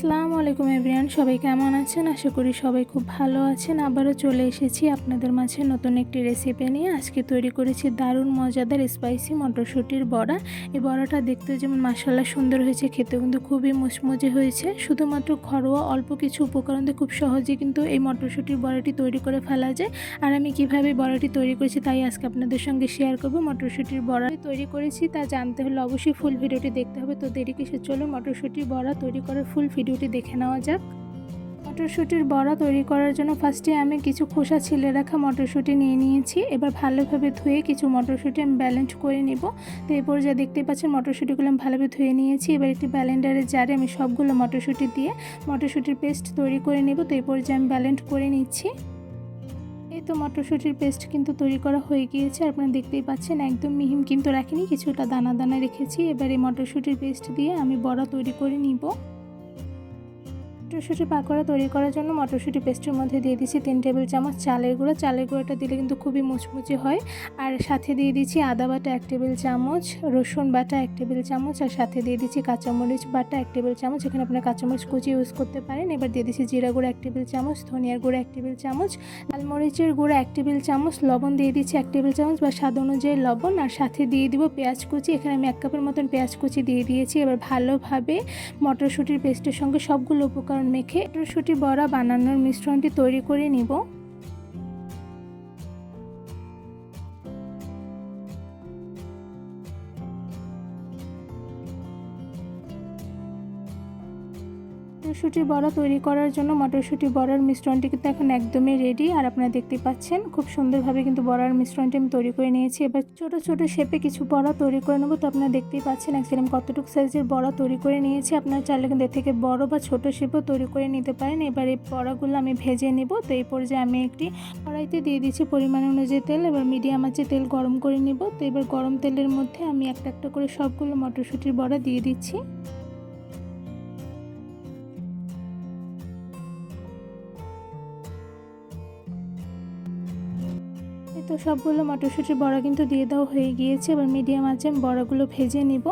আসসালামু আলাইকুম এভরিয়ান সবাই কেমন আছেন? আশা করি সবাই খুব ভালো আছেন। আবারও চলে এসেছি আপনাদের মাঝে নতুন একটি রেসিপি নিয়ে। আজকে তৈরি করেছি দারুণ মজাদার স্পাইসি মটরশুঁটির বড়া। এই বড়াটা দেখতে যেমন মাসাল্লা সুন্দর হয়েছে খেতে কিন্তু খুবই মুচমুচে হয়েছে। শুধুমাত্র ঘরোয়া অল্প কিছু উপকরণ দিয়ে খুব সহজে কিন্তু এই মটরশুঁটির বড়াটি তৈরি করে ফেলা যায়। আর আমি কীভাবে বড়াটি তৈরি করেছি তাই আজকে আপনাদের সঙ্গে শেয়ার করব। মটরশুঁটির বড়া তৈরি করেছি, তা জানতে হলে অবশ্যই ফুল ভিডিওটি দেখতে হবে। তো দেরি কিসে চলুন মটরশুঁটির বড়া তৈরি করার ফুল ভিডিওটি দেখে নেওয়া যাক। মটরশুঁটির বড়া তৈরি করার জন্য ফার্স্টে আমি কিছু খোসা ছিলে রাখা মটরশুঁটি নিয়ে নিয়েছি। এবার ভালোভাবে ধুয়ে কিছু মটরশুঁটি আমি ব্যালেন্স করে নিব। তো এরপর যা দেখতে পাচ্ছেন, মটরশুঁটিগুলো আমি ভালোভাবে ধুয়ে নিয়েছি। এবার একটি ব্যালেন্ডারের জারে আমি সবগুলো মটরশুঁটি দিয়ে মটরশুঁটির পেস্ট তৈরি করে নিব। তো এরপর যে আমি ব্যালেন্ড করে নিচ্ছি, এই তো মটরশুঁটির পেস্ট কিন্তু তৈরি করা হয়ে গিয়েছে। আপনারা দেখতেই পাচ্ছেন, একদম মিহিম কিন্তু রাখিনি, কিছুটা দানা দানা রেখেছি। এবার এই মটরশুঁটির পেস্ট দিয়ে আমি বড়া তৈরি করে নিব। মটরশুঁটি পাকোড়া তৈরি করার জন্য মটরশুঁটি পেস্টের মধ্যে দিয়ে দিচ্ছি তিন টেবিল চামচ চালের গুঁড়ো। চালের গুঁড়োটা দিলে কিন্তু খুবই মুচমুচে হয়। আর সাথে দিয়ে দিচ্ছি আদা বাটা এক টেবিল চামচ, রসুন বাটা এক টেবিল চামচ, আর সাথে দিয়ে দিচ্ছি কাঁচামরিচ বাটা এক টেবিল চামচ। এখানে আপনার কাঁচামরিচ কুচি ইউজ করতে পারেন। এবার দিয়ে দিচ্ছি জিরা গুঁড়ো এক টেবিল চামচ ধনিয়ার গুঁড়ো এক টেবিল চামচ লাল মরিচের গুঁড়ো এক টেবিল চামচ, লবণ দিয়ে দিচ্ছি এক টেবিল চামচ বা স্বাদ অনুযায়ী লবণ। আর সাথে দিয়ে দিব পেঁয়াজ কুচি। এখানে আমি এক কাপের মতন পেঁয়াজ কুচি দিয়ে দিয়েছি। এবার ভালোভাবে মটরশুঁটির পেস্টের সঙ্গে সবগুলো উপকরণ মেখে রসুটি বড়া বানানোর মিশ্রণটি তৈরি করে নিব। মটরশুঁটি বড়া তৈরি করার জন্য মটরশুঁটি বড়ার মিশ্রণটি কিন্তু এখন একদমই রেডি আর আপনারা দেখতে পাচ্ছেন, খুব সুন্দরভাবে কিন্তু বড়ার মিশ্রণটি আমি তৈরি করে নিয়েছি। এবার ছোট ছোট শেপে কিছু বড়া তৈরি করে নেব। তো আপনারা দেখতেই পাচ্ছেন অ্যাকচুয়ালি আমি কতটুকু সাইজের বড়া তৈরি করে নিয়েছি। আপনারা চাইলে কিন্তু এর থেকে বড় বা ছোট শেপও তৈরি করে নিতে পারেন। এবার এই বড়াগুলো আমি ভেজে নেব। তো এই পর্যায়ে আমি একটি কড়াইতে দিয়ে দিচ্ছি পরিমাণ অনুযায়ী তেল। এবার মিডিয়াম আছে তেল গরম করে নিব। তো এবার গরম তেলের মধ্যে আমি একটা একটা করে সবগুলো মটরশুঁটির বড়া দিয়ে দিচ্ছি। তো সবগুলো মটরশুঁটির বড়া কিন্তু দিয়ে দেওয়া হয়ে গিয়েছে। এবার মিডিয়াম আমি বড়াগুলো ভেজে নিব।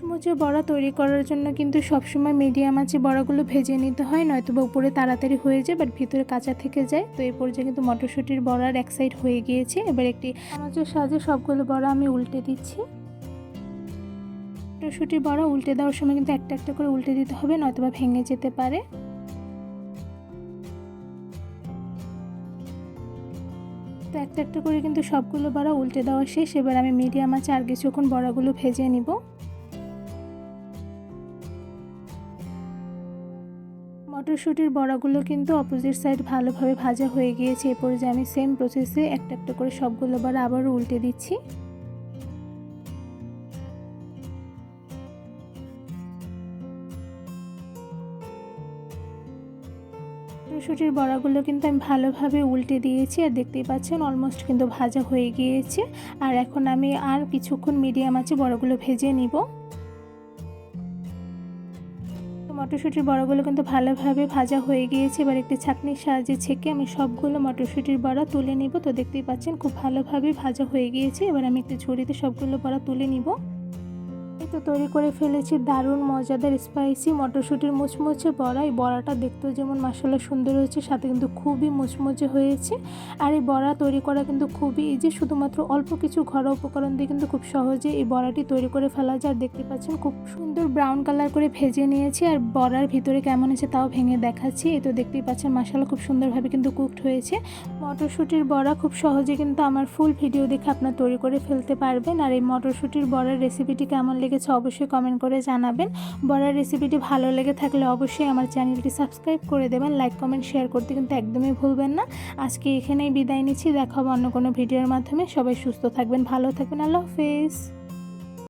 মুচমুচে বড়া তৈরি করার জন্য কিন্তু সবসময় মিডিয়াম আছে বড়াগুলো ভেজে নিতে হয় নয়তো বা উপরে তাড়াতাড়ি হয়ে যায় বাট ভিতরে কাঁচা থেকে যায়। তো এই পর্যায়ে কিন্তু মটরশুঁটির বড়ার এক সাইড হয়ে গিয়েছে। এবার একটি চামচের সাহায্যে সবগুলো বড়া আমি উল্টে দিচ্ছি। মটরশুঁটির বড়া উল্টে দেওয়ার সময় কিন্তু একটা একটা করে উল্টে দিতে হবে নয়তো বা ভেঙে যেতে পারে। তো একটা একটা করে কিন্তু সবগুলো বড়া উল্টে দেওয়া শেষ। এবার আমি মিডিয়াম আছে আর কিছুক্ষণ বড়াগুলো ভেজে নিব। মটরশুঁটির বড়াগুলো কিন্তু অপোজিট সাইড ভালোভাবে ভাজা হয়ে গিয়েছে। এরপরে যে আমি সেম প্রসেসে একটা একটা করে সবগুলো বড়া আবারও উল্টে দিচ্ছি। মটরশুঁটির বড়াগুলো কিন্তু আমি ভালোভাবে উল্টে দিয়েছি আর দেখতেই পাচ্ছেন অলমোস্ট কিন্তু ভাজা হয়ে গিয়েছে। আর এখন আমি আর কিছুক্ষণ মিডিয়াম আছে বড়াগুলো ভেজে নিব। মটরশুঁটির বড়াগুলো কিন্তু ভালোভাবে ভাজা হয়ে গিয়েছে। এবার একটি ছাকনির সাহায্যে ছেঁকে আমি সবগুলো মটরশুঁটির বড়া তুলে নিব। তো দেখতেই পাচ্ছেন খুব ভালোভাবে ভাজা হয়ে গিয়েছে। এবার আমি একটি ঝুড়িতে সবগুলো বড়া তুলে নিব। তো তৈরি করে ফেলেছি দারুণ মজাদার স্পাইসি মটরশুঁটির মুচমুচে বড়া এই বড়াটা দেখতেও যেমন মশলা সুন্দর হয়েছে, সাথে কিন্তু খুবই মুচমুচে হয়েছে। আর এই বড়া তৈরি করা কিন্তু খুবই ইজি শুধুমাত্র অল্প কিছু ঘরোয়া উপকরণ দিয়ে কিন্তু খুব সহজে এই বড়াটি তৈরি করে ফেলা যায়। দেখতে পাচ্ছেন খুব সুন্দর ব্রাউন কালার করে ভেজে নিয়েছি, আর বড়ার ভিতরে কেমন আছে তাও ভেঙে দেখাচ্ছি। এই তো দেখতেই পাচ্ছেন মশলা খুব সুন্দরভাবে কিন্তু কুকড হয়েছে। মটরশুঁটির বড়া খুব সহজে কিন্তু আমার ফুল ভিডিও দেখে আপনার তৈরি করে ফেলতে পারবেন। আর এই মটরশুঁটির বড়ার রেসিপিটি কেমন লেগেছে অবশ্যই কমেন্ট করে জানাবেন। বড়ার রেসিপিটি ভালো লেগে থাকলে অবশ্যই আমার চ্যানেলটি সাবস্ক্রাইব করে দেবেন। লাইক কমেন্ট শেয়ার করতে কিন্তু একদমই ভুলবেন না। আজকে এখানেই বিদায় নিচ্ছি। দেখা হবে অন্য কোনো ভিডিওর মাধ্যমে। সবাই সুস্থ থাকবেন, ভালো থাকবেন। আল্লাহ হাফেজ।